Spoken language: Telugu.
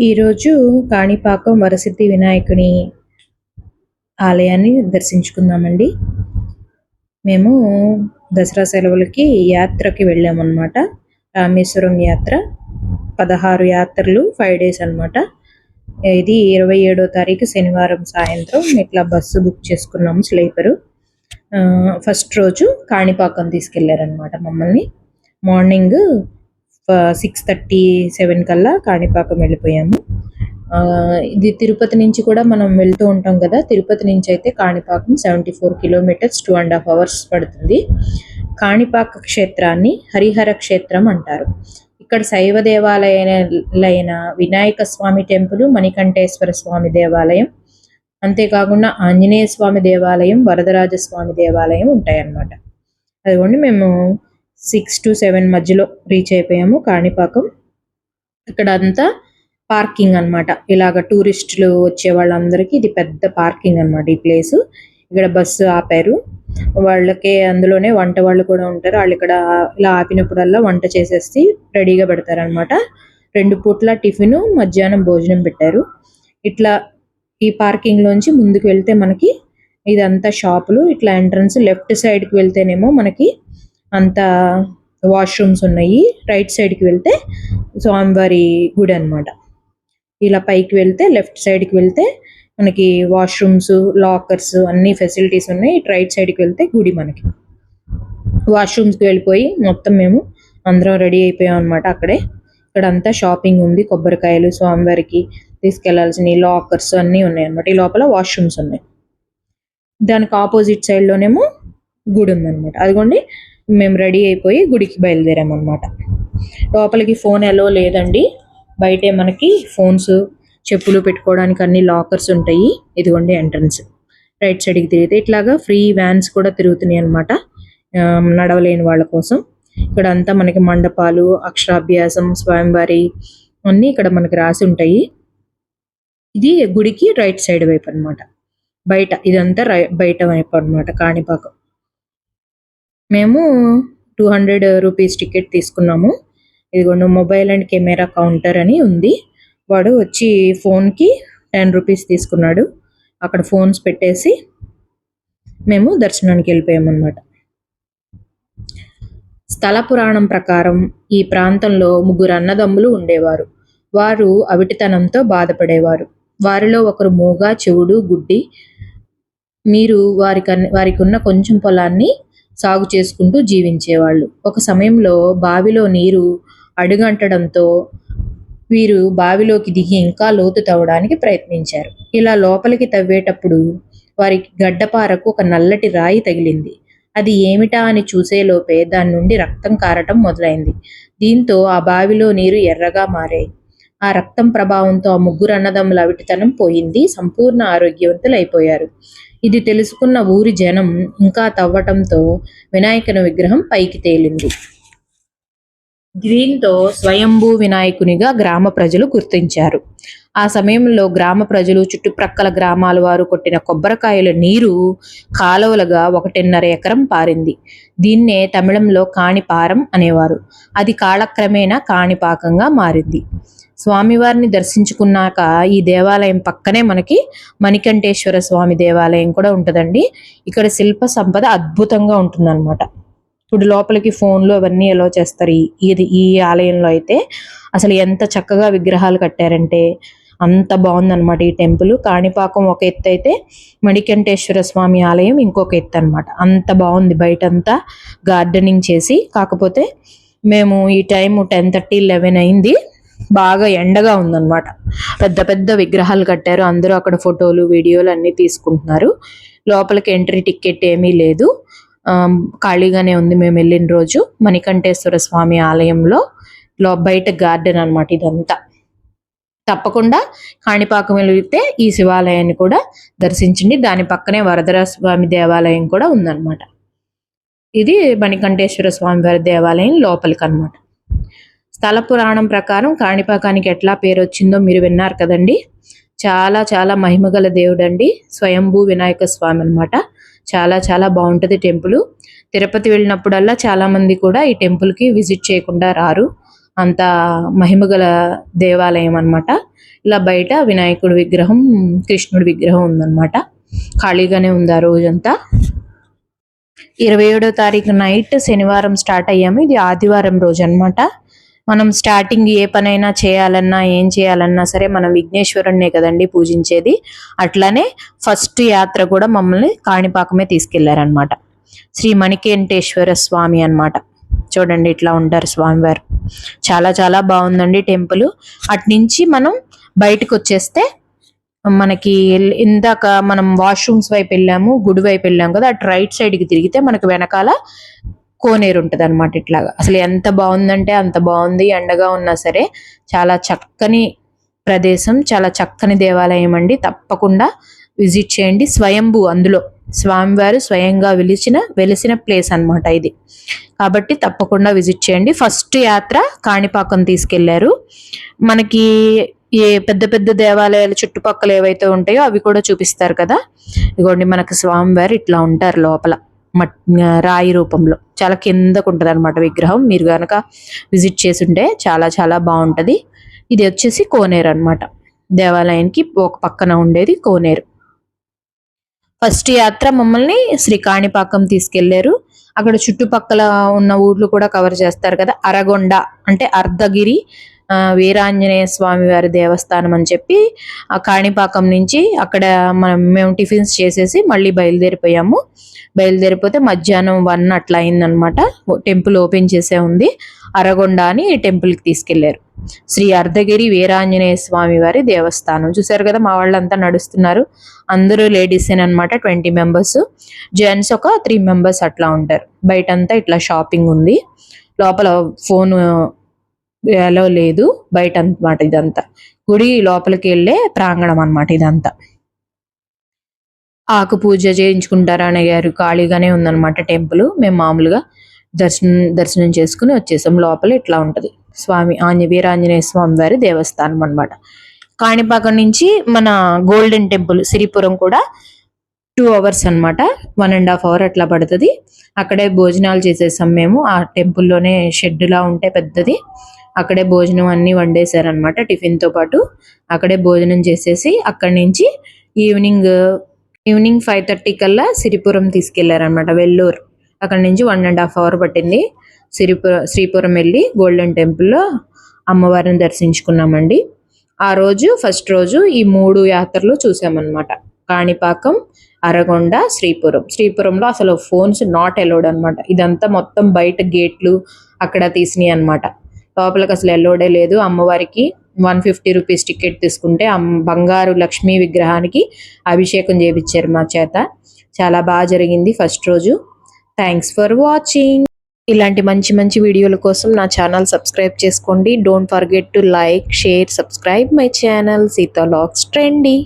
ఈరోజు కాణిపాకం వరసిద్ధి వినాయకుని ఆలయాన్ని దర్శించుకుందామండి. మేము దసరా సెలవులకి యాత్రకి వెళ్ళామన్నమాట. రామేశ్వరం యాత్ర పదహారు యాత్రలు ఫైవ్ డేస్ అన్నమాట. ఇది ఇరవై ఏడో తారీఖు శనివారం సాయంత్రం ఇట్లా బస్సు బుక్ చేసుకున్నాము స్లీపరు. ఫస్ట్ రోజు కాణిపాకం తీసుకెళ్ళారనమాట మమ్మల్ని. మార్నింగ్ సిక్స్ థర్టీ సెవెన్ కల్లా కాణిపాకం వెళ్ళిపోయాము. ఆ, ఇది తిరుపతి నుంచి కూడా మనం వెళ్తూ ఉంటాం కదా తిరుపతి నుంచి అయితే Kanipakam seventy four kilometres two and half hours పడుతుంది. కాణిపాక క్షేత్రాన్ని హరిహర క్షేత్రం అంటారు. ఇక్కడ శైవ దేవాలయాలైన వినాయక స్వామి టెంపుల్ మణికంఠేశ్వర స్వామి దేవాలయం అంతేకాకుండా ఆంజనేయ స్వామి దేవాలయం వరదరాజ స్వామి దేవాలయం ఉంటాయన్నమాట. అదిగోండి మేము సిక్స్ టు సెవెన్ మధ్యలో రీచ్ అయిపోయాము కాణిపాకం. ఇక్కడ అంతా పార్కింగ్ అన్నమాట. ఇలాగ టూరిస్టులు వచ్చే వాళ్ళందరికీ ఇది పెద్ద పార్కింగ్ అన్నమాట ఈ ప్లేస్. ఇక్కడ బస్సు ఆపారు. వాళ్ళకి అందులోనే వంట వాళ్ళు కూడా ఉంటారు. వాళ్ళు ఇక్కడ ఇలా ఆపినప్పుడల్లా వంట చేసేసి రెడీగా పెడతారనమాట రెండు పూట్ల టిఫిన్ మధ్యాహ్నం భోజనం పెట్టారు. ఇట్లా ఈ పార్కింగ్ లోంచి ముందుకు వెళ్తే మనకి ఇదంతా షాపులు. ఇట్లా ఎంట్రన్స్ లెఫ్ట్ సైడ్కి వెళ్తేనేమో మనకి అంత వాష్రూమ్స్ ఉన్నాయి. రైట్ సైడ్కి వెళ్తే స్వామివారి గుడి అన్నమాట. ఇలా పైకి వెళ్తే లెఫ్ట్ సైడ్కి వెళ్తే మనకి వాష్రూమ్స్ లాకర్స్ అన్ని ఫెసిలిటీస్ ఉన్నాయి. ఇటు రైట్ సైడ్కి వెళ్తే గుడి మనకి. వాష్రూమ్స్కి వెళ్ళిపోయి మొత్తం మేము అందరం రెడీ అయిపోయాం అన్నమాట అక్కడే. ఇక్కడ అంతా షాపింగ్ ఉంది. కొబ్బరికాయలు స్వామివారికి తీసుకెళ్ళాల్సిన లాకర్స్ అన్నీ ఉన్నాయి అన్నమాట. ఈ లోపల వాష్రూమ్స్ ఉన్నాయి. దానికి ఆపోజిట్ సైడ్లోనేమో గుడి ఉందన్నమాట అదిగోండి మేము రెడీ అయిపోయి గుడికి బయలుదేరాం లోపలికి ఫోన్ ఎలో లేదండి. బయటే మనకి ఫోన్స్ చెప్పులు పెట్టుకోవడానికి అన్ని లాకర్స్ ఉంటాయి. ఇదిగోండి ఎంట్రన్స్. రైట్ సైడ్కి తిరిగితే ఇట్లాగా ఫ్రీ వ్యాన్స్ కూడా తిరుగుతున్నాయి అనమాట నడవలేని వాళ్ళ కోసం. ఇక్కడ అంతా మనకి మండపాలు అక్షరాభ్యాసం స్వయంవారి అన్నీ ఇక్కడ మనకి రాసి ఉంటాయి. ఇది గుడికి రైట్ సైడ్ వైపు అన్నమాట. బయట ఇదంతా రై బయట వైపు అన్నమాట కాణిపాకం. మేము టూ హండ్రెడ్ రూపీస్ టికెట్ తీసుకున్నాము. ఇదిగోండి మొబైల్ అండ్ కెమెరా కౌంటర్ అని ఉంది. వాడు వచ్చి ఫోన్కి టెన్ రూపీస్ తీసుకున్నాడు. అక్కడ ఫోన్స్ పెట్టేసి మేము దర్శనానికి వెళ్ళిపోయామన్నమాట. స్థల పురాణం ప్రకారం ఈ ప్రాంతంలో ముగ్గురు అన్నదమ్ములు ఉండేవారు. వారు అవిటితనంతో బాధపడేవారు. వారిలో ఒకరు మూగ చెవుడు గుడ్డి. మీరు వారికి వారికి ఉన్న కొంచెం పొలాన్ని సాగు చేసుకుంటూ జీవించేవాళ్ళు. ఒక సమయంలో బావిలో నీరు అడుగంటడంతో వీరు బావిలోకి దిగి ఇంకా లోతు తవ్వడానికి ప్రయత్నించారు. ఇలా లోపలికి తవ్వేటప్పుడు వారికి గడ్డపారకు ఒక నల్లటి రాయి తగిలింది. అది ఏమిటా అని చూసేలోపే దాని నుండి రక్తం కారటం మొదలైంది. దీంతో ఆ బావిలో నీరు ఎర్రగా మారాయి ఆ రక్తం ప్రభావంతో ఆ ముగ్గురు అన్నదమ్ముల అవిటితనం పోయింది సంపూర్ణ ఆరోగ్యవంతులు అయిపోయారు ఇది తెలుసుకున్న ఊరి జనం ఇంకా తవ్వటంతో వినాయకుని విగ్రహం పైకి తేలింది. దీంతో స్వయంభూ వినాయకునిగా గ్రామ ప్రజలు గుర్తించారు. ఆ సమయంలో గ్రామ ప్రజలు చుట్టుప్రక్కల గ్రామాల వారు కొట్టిన కొబ్బరికాయల నీరు కాలువలుగా ఒకటిన్నర ఎకరం పారింది. దీన్నే తమిళంలో కాణిపారం అనేవారు. అది కాలక్రమేణా కాణిపాకంగా మారింది. స్వామివారిని దర్శించుకున్నాక ఈ దేవాలయం పక్కనే మనకి మణికంఠేశ్వర స్వామి దేవాలయం కూడా ఉంటుందండి. ఇక్కడ శిల్ప సంపద అద్భుతంగా ఉంటుందన్నమాట. ఇప్పుడు లోపలికి ఫోన్లు అవన్నీ ఎలా చేస్తారు. ఈ- ఇది ఈ ఆలయంలో అయితే అసలు ఎంత చక్కగా విగ్రహాలు కట్టారంటే అంత బాగుందన్నమాట ఈ టెంపుల్. కాణిపాకం ఒక ఎత్తు అయితే మణికంఠేశ్వర స్వామి ఆలయం ఇంకొక ఎత్తు అనమాట అంత బాగుంది. బయటంతా గార్డెనింగ్ చేసి కాకపోతే మేము ఈ టైం టెన్ థర్టీ లెవెన్ అయింది. బాగా ఎండగా ఉందన్నమాట. పెద్ద పెద్ద విగ్రహాలు కట్టారు. అందరూ అక్కడ ఫోటోలు వీడియోలు అన్నీ తీసుకుంటున్నారు. లోపలికి ఎంట్రీ టికెట్ ఏమీ లేదు. ఖాళీగానే ఉంది. మేము వెళ్ళిన రోజు మణికంఠేశ్వర స్వామి ఆలయంలో లో బయట గార్డెన్ అన్నమాట ఇదంతా. తప్పకుండా కాణిపాకం వెళితే ఈ శివాలయాన్ని కూడా దర్శించండి. దాని పక్కనే వరదరా స్వామి దేవాలయం కూడా ఉందన్నమాట. ఇది మణికంఠేశ్వర స్వామి వారి దేవాలయం లోపలికి అన్నమాట స్థల పురాణం ప్రకారం కాణిపాకానికి ఎట్లా పేరు వచ్చిందో మీరు విన్నారు కదండి. చాలా చాలా మహిమగల దేవుడండి. స్వయంభూ వినాయక స్వామి అన్నమాట. చాలా చాలా బాగుంటది టెంపుల్. తిరుపతి వెళ్ళినప్పుడల్లా చాలా మంది కూడా ఈ టెంపుల్కి విజిట్ చేయకుండా రారు. అంత మహిమగల దేవాలయం అన్నమాట. ఇలా బయట వినాయకుడి విగ్రహం కృష్ణుడి విగ్రహం ఉందన్నమాట. ఖాళీగానే ఉంది ఆ రోజంతా? ఇరవై ఏడో తారీఖు నైట్ శనివారం స్టార్ట్ అయ్యాము. ఇది ఆదివారం రోజు అన్నమాట. మనం స్టార్టింగ్ ఏ పనైనా చేయాలన్నా ఏం చేయాలన్నా సరే మనం విఘ్నేశ్వరుణ్ణే కదండి పూజించేది. అట్లానే ఫస్ట్ యాత్ర కూడా మమ్మల్ని కాణిపాకమే తీసుకెళ్ళారనమాట శ్రీ మణికేంటేశ్వర స్వామి అన్నమాట. చూడండి ఇట్లా ఉంటారు స్వామివారు. చాలా చాలా బాగుందండి టెంపుల్. అట్నుంచి మనం బయటకు వచ్చేస్తే మనకి ఇందాక మనం వాష్రూమ్స్ వైపు వెళ్ళాము గుడి వైపు వెళ్ళాము కదా అటు రైట్ సైడ్కి తిరిగితే మనకు వెనకాల కోనేరు ఉంటుంది అనమాట ఇట్లాగా. అసలు ఎంత బాగుందంటే అంత బాగుంది ఎండగా ఉన్నా సరే చాలా చక్కని ప్రదేశం చాలా చక్కని దేవాలయం అండి. తప్పకుండా విజిట్ చేయండి. స్వయంభూ అందులో స్వామివారు స్వయంగా వెలిచిన వెలిసిన ప్లేస్ అన్నమాట ఇది. కాబట్టి తప్పకుండా విజిట్ చేయండి. ఫస్ట్ యాత్ర కాణిపాకం తీసుకెళ్ళారు. మనకి ఏ పెద్ద పెద్ద దేవాలయాలు చుట్టుపక్కల ఏవైతే ఉంటాయో అవి కూడా చూపిస్తారు కదా. ఇదిగోండి మనకు స్వామివారు ఇట్లా ఉంటారు లోపల. రాయి రూపంలో. చాలా కిందకు ఉంటుంది అనమాట విగ్రహం. మీరు కనుక విజిట్ చేసుంటే చాలా చాలా బాగుంటది. ఇది వచ్చేసి కోనేరు అన్నమాట. దేవాలయానికి ఒక పక్కన ఉండేది కోనేరు. ఫస్ట్ యాత్ర మమ్మల్ని శ్రీకాణిపాకం తీసుకెళ్ళారు. అక్కడ చుట్టుపక్కల ఉన్న ఊర్లు కూడా కవర్ చేస్తారు కదా. అరగొండ అంటే అర్ధగిరి వీరాంజనేయ స్వామి వారి దేవస్థానం అని చెప్పి ఆ కాణిపాకం నుంచి అక్కడ మనం మేము టిఫిన్స్ చేసేసి మళ్ళీ బయలుదేరిపోయాము. బయలుదేరిపోతే మధ్యాహ్నం వన్ అట్లా అయిందనమాట టెంపుల్ ఓపెన్ చేసే ఉంది. అరగొండ అని టెంపుల్కి తీసుకెళ్ళారు. శ్రీ అర్ధగిరి వీరాంజనేయ స్వామి వారి దేవస్థానం. చూసారు కదా మా వాళ్ళంతా నడుస్తున్నారు. అందరూ లేడీస్ అనమాట ట్వంటీ మెంబర్స్. జెంట్స్ ఒక త్రీ మెంబర్స్ అట్లా ఉంటారు. బయటంతా ఇట్లా షాపింగ్ ఉంది. లోపల ఫోన్ ఎలా లేదు. బయట అనమాట ఇదంతా. గుడి లోపలికి వెళ్ళే ప్రాంగణం అన్నమాట ఇదంతా. ఆకు పూజ చేయించుకుంటారా అని గారు? ఖాళీగానే ఉందన్నమాట టెంపుల్. మేము మామూలుగా దర్శనం దర్శనం చేసుకుని వచ్చేసాం. లోపల ఇట్లా ఉంటది. స్వామి ఆంజ వీరాంజనేయ స్వామి వారి దేవస్థానం అన్నమాట. కాణిపాకం నుంచి మన గోల్డెన్ టెంపుల్ సిరిపురం కూడా టూ అవర్స్ అన్నమాట. వన్ అండ్ హాఫ్ అవర్ అట్లా పడుతుంది. అక్కడే భోజనాలు చేసేసాం మేము. ఆ టెంపుల్లోనే షెడ్లా ఉంటే పెద్దది. అక్కడే భోజనం అన్ని వండేశారనమాట టిఫిన్తో పాటు. అక్కడే భోజనం చేసేసి అక్కడి నుంచి ఈవినింగ్ ఈవినింగ్ ఫైవ్ థర్టీ కల్లా సిరిపురం తీసుకెళ్ళారనమాట వెల్లూరు. అక్కడ నుంచి వన్ అండ్ హాఫ్ అవర్ పట్టింది. సిరిపుర శ్రీపురం వెళ్ళి గోల్డెన్ టెంపుల్లో అమ్మవారిని దర్శించుకున్నామండి. ఆ రోజు ఫస్ట్ రోజు ఈ మూడు యాత్రలు చూసామన్నమాట. కాణిపాకం అరగొండ శ్రీపురం. శ్రీపురంలో అసలు ఫోన్స్ నాట్ అలౌడ్ అన్నమాట. ఇదంతా మొత్తం బయట గేట్లు అక్కడ తీసినాయి అన్నమాట లోపలికి అసలు ఎల్లోడే లేదు. అమ్మవారికి వన్ ఫిఫ్టీ రూపీస్ టికెట్ తీసుకుంటే బంగారు లక్ష్మీ విగ్రహానికి అభిషేకం చేయించారు మా చేత. చాలా బాగా జరిగింది ఫస్ట్ రోజు. థ్యాంక్స్ ఫర్ వాచింగ్ ఇలాంటి మంచి మంచి వీడియోల కోసం నా ఛానల్ సబ్స్క్రైబ్ చేసుకోండి. Don't forget to like share subscribe my channel Sita looks trendy